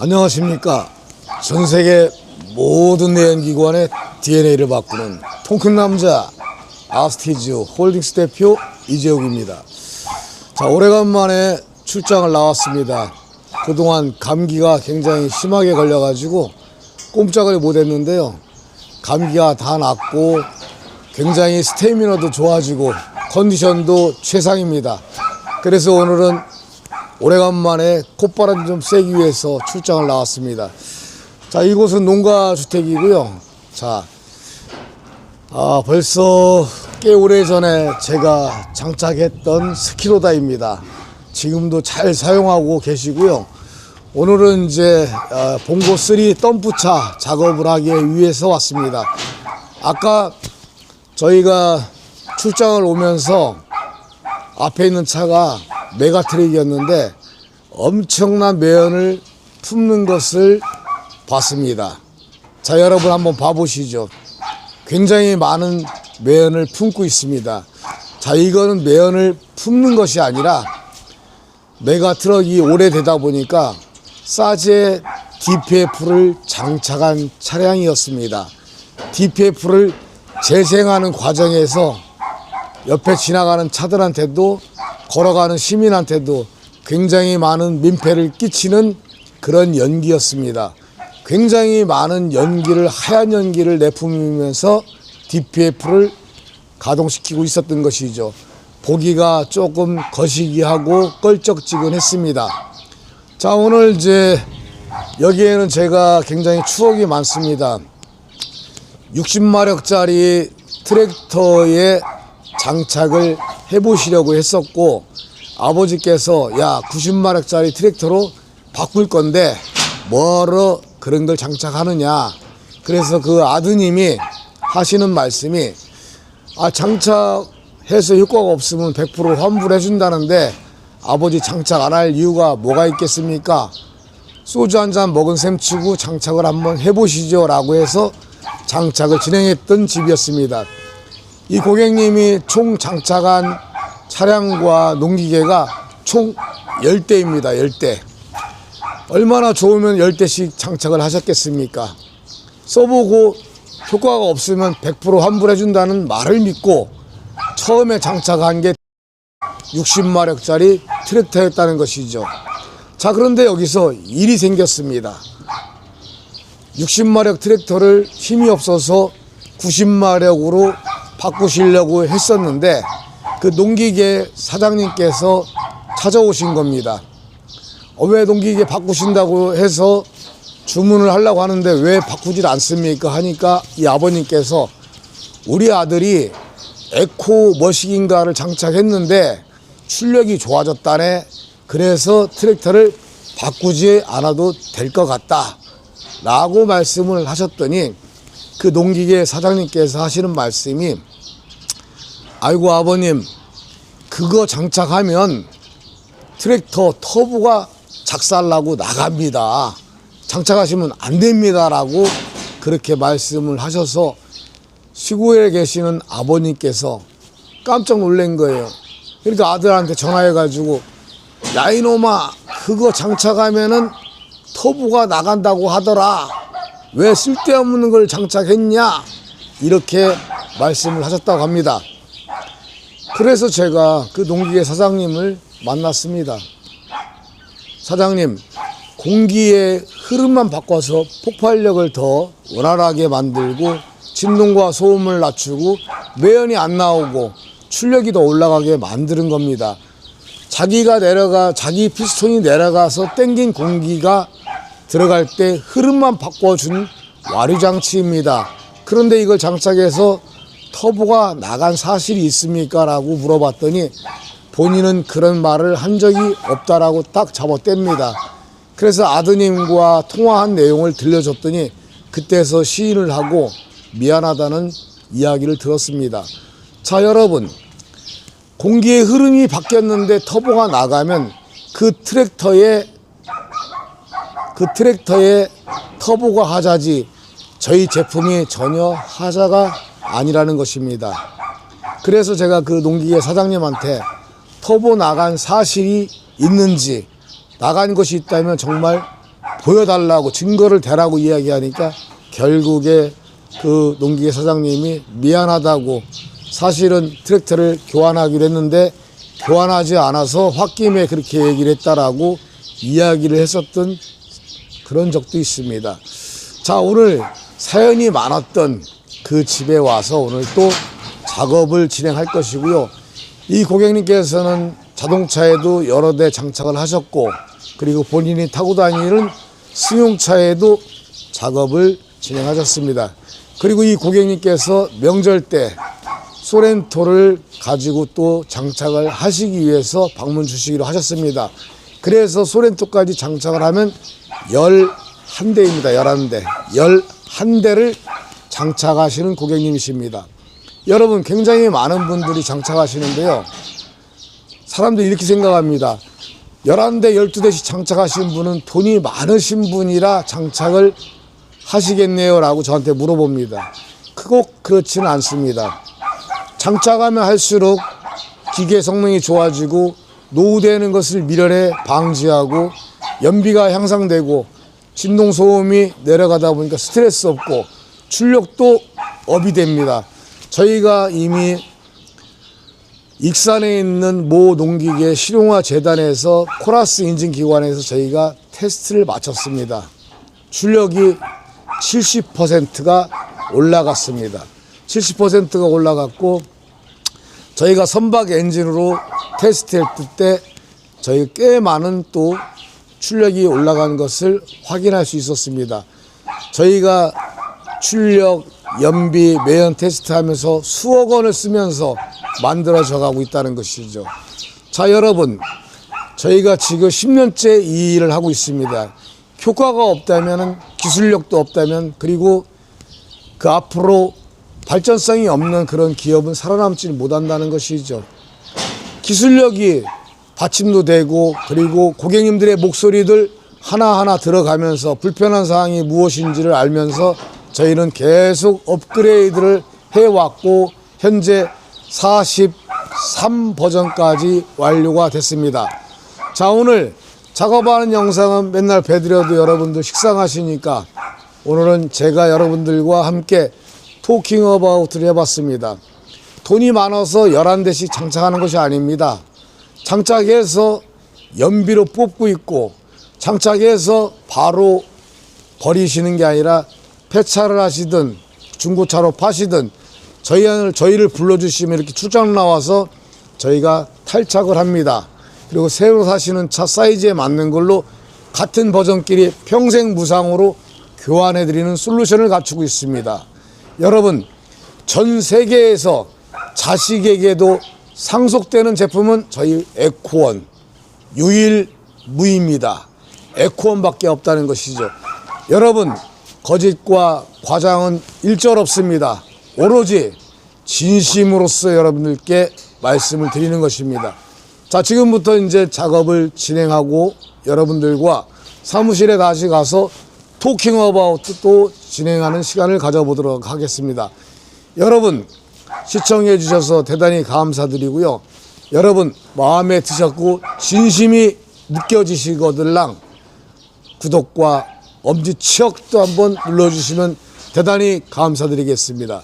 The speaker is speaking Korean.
안녕하십니까. 전 세계 모든 내연기관의 DNA를 바꾸는 통큰 남자 아스티즈 홀딩스 대표 이재욱입니다. 자, 오래간만에 출장을 나왔습니다. 그동안 감기가 굉장히 심하게 걸려가지고 꼼짝을 못했는데요. 감기가 다 낫고 굉장히 스태미너도 좋아지고 컨디션도 최상입니다. 그래서 오늘은 오래간만에 콧바람 좀 쐬기 위해서 출장을 나왔습니다. 자, 이곳은 농가주택이고요. 자, 아, 벌써 꽤 오래 전에 제가 장착했던 스키로다입니다. 지금도 잘 사용하고 계시고요. 오늘은 이제 아, 봉고 3 덤프차 작업을 하기 위해서 왔습니다. 아까 저희가 출장을 오면서 앞에 있는 차가 메가 트랙이었는데 엄청난 매연을 품는 것을 봤습니다. 자, 여러분 한번 봐보시죠. 굉장히 많은 매연을 품고 있습니다. 자, 이거는 매연을 품는 것이 아니라 메가 트럭이 오래되다 보니까 사제 DPF를 장착한 차량이었습니다. DPF를 재생하는 과정에서 옆에 지나가는 차들한테도 걸어가는 시민한테도 굉장히 많은 민폐를 끼치는 그런 연기였습니다. 굉장히 많은 연기를 하얀 연기를 내뿜으면서 DPF를 가동시키고 있었던 것이죠. 보기가 조금 거시기하고 껄쩍지근했습니다. 자 오늘 이제 여기에는 제가 굉장히 추억이 많습니다. 60마력짜리 트랙터에 장착을 해보시려고 했었고 아버지께서 야 90마력짜리 트랙터로 바꿀 건데 뭐로 그런 걸 장착하느냐? 그래서 그 아드님이 하시는 말씀이 아 장착해서 효과가 없으면 100% 환불해 준다는데 아버지 장착 안 할 이유가 뭐가 있겠습니까? 소주 한 잔 먹은 셈 치고 장착을 한번 해보시죠. 라고 해서 장착을 진행했던 집이었습니다 이 고객님이 총 장착한 차량과 농기계가 총 10대입니다. 10대. 얼마나 좋으면 10대씩 장착을 하셨겠습니까? 써보고 효과가 없으면 100% 환불해준다는 말을 믿고 처음에 장착한 게 60마력짜리 트랙터였다는 것이죠. 자, 그런데 여기서 일이 생겼습니다. 60마력 트랙터를 힘이 없어서 90마력으로 바꾸시려고 했었는데 그 농기계 사장님께서 찾아오신 겁니다. 어, 왜 농기계 바꾸신다고 해서 주문을 하려고 하는데 왜 바꾸질 않습니까? 하니까 이 아버님께서 우리 아들이 에코 머시기인가를 장착했는데 출력이 좋아졌다네. 그래서 트랙터를 바꾸지 않아도 될 것 같다. 라고 말씀을 하셨더니 그 농기계 사장님께서 하시는 말씀이 아이고 아버님 그거 장착하면 트랙터 터보가 작살나고 나갑니다. 장착하시면 안 됩니다라고 그렇게 말씀을 하셔서 시골에 계시는 아버님께서 깜짝 놀란 거예요. 그러니까 아들한테 전화해가지고 야 이놈아 그거 장착하면은 터보가 나간다고 하더라. 왜 쓸데없는 걸 장착했냐? 이렇게 말씀을 하셨다고 합니다. 그래서 제가 그 농기계 사장님을 만났습니다. 사장님, 공기의 흐름만 바꿔서 폭발력을 더 원활하게 만들고 진동과 소음을 낮추고 매연이 안 나오고 출력이 더 올라가게 만드는 겁니다. 자기가 내려가 자기 피스톤이 내려가서 땡긴 공기가 들어갈 때 흐름만 바꿔준 와류 장치입니다. 그런데 이걸 장착해서 터보가 나간 사실이 있습니까? 라고 물어봤더니 본인은 그런 말을 한 적이 없다라고 딱 잡아뗍니다. 그래서 아드님과 통화한 내용을 들려줬더니 그때서 시인을 하고 미안하다는 이야기를 들었습니다. 자, 여러분. 공기의 흐름이 바뀌었는데 터보가 나가면 그 트랙터에 그 트랙터의 터보가 하자지 저희 제품이 전혀 하자가 아니라는 것입니다. 그래서 제가 그 농기계 사장님한테 터보 나간 사실이 있는지 나간 것이 있다면 정말 보여달라고 증거를 대라고 이야기하니까 결국에 그 농기계 사장님이 미안하다고 사실은 트랙터를 교환하기로 했는데 교환하지 않아서 홧김에 그렇게 얘기를 했다라고 이야기를 했었던 그런 적도 있습니다. 자, 오늘 사연이 많았던 그 집에 와서 오늘 또 작업을 진행할 것이고요. 이 고객님께서는 자동차에도 여러 대 장착을 하셨고, 그리고 본인이 타고 다니는 승용차에도 작업을 진행하셨습니다. 그리고 이 고객님께서 명절 때 소렌토를 가지고 또 장착을 하시기 위해서 방문 주시기로 하셨습니다. 그래서 소렌토까지 장착을 하면 11대입니다. 11대. 11대를 장착하시는 고객님이십니다. 여러분 굉장히 많은 분들이 장착하시는데요. 사람들이 이렇게 생각합니다. 11대, 12대씩 장착하신 분은 돈이 많으신 분이라 장착을 하시겠네요. 라고 저한테 물어봅니다. 꼭 그렇지는 않습니다. 장착하면 할수록 기계 성능이 좋아지고 노후되는 것을 미련에 방지하고 연비가 향상되고 진동 소음이 내려가다 보니까 스트레스 없고 출력도 업이 됩니다. 저희가 이미 익산에 있는 모 농기계 실용화 재단에서 코라스 인증 기관에서 저희가 테스트를 마쳤습니다. 출력이 70%가 올라갔습니다. 70%가 올라갔고 저희가 선박 엔진으로 테스트했을 때 저희 꽤 많은 또 출력이 올라간 것을 확인할 수 있었습니다. 저희가 출력, 연비, 매연 테스트하면서 수억 원을 쓰면서 만들어져 가고 있다는 것이죠. 자, 여러분, 저희가 지금 10년째 이 일을 하고 있습니다. 효과가 없다면, 기술력도 없다면, 그리고 그 앞으로 발전성이 없는 그런 기업은 살아남지 못한다는 것이죠. 기술력이 받침도 되고 그리고 고객님들의 목소리들 하나하나 들어가면서 불편한 사항이 무엇인지를 알면서 저희는 계속 업그레이드를 해왔고 현재 43 버전까지 완료가 됐습니다. 자 오늘 작업하는 영상은 맨날 뵈드려도 여러분들 식상하시니까 오늘은 제가 여러분들과 함께 토킹 어바웃을 해봤습니다. 돈이 많아서 11대씩 장착하는 것이 아닙니다. 장착해서 연비로 뽑고 있고 장착해서 바로 버리시는 게 아니라 폐차를 하시든 중고차로 파시든 저희를, 저희를 불러주시면 이렇게 출장 나와서 저희가 탈착을 합니다. 그리고 새로 사시는 차 사이즈에 맞는 걸로 같은 버전끼리 평생 무상으로 교환해 드리는 솔루션을 갖추고 있습니다. 여러분 전 세계에서 자식에게도 상속되는 제품은 저희 에코원 유일무입니다. 에코원밖에 없다는 것이죠. 여러분 거짓과 과장은 일절 없습니다. 오로지 진심으로서 여러분들께 말씀을 드리는 것입니다. 자 지금부터 이제 작업을 진행하고 여러분들과 사무실에 다시 가서 토킹 어바웃 또 진행하는 시간을 가져보도록 하겠습니다. 여러분 시청해 주셔서 대단히 감사드리고요. 여러분 마음에 드셨고 진심이 느껴지시거들랑 구독과 엄지척도 한번 눌러주시면 대단히 감사드리겠습니다.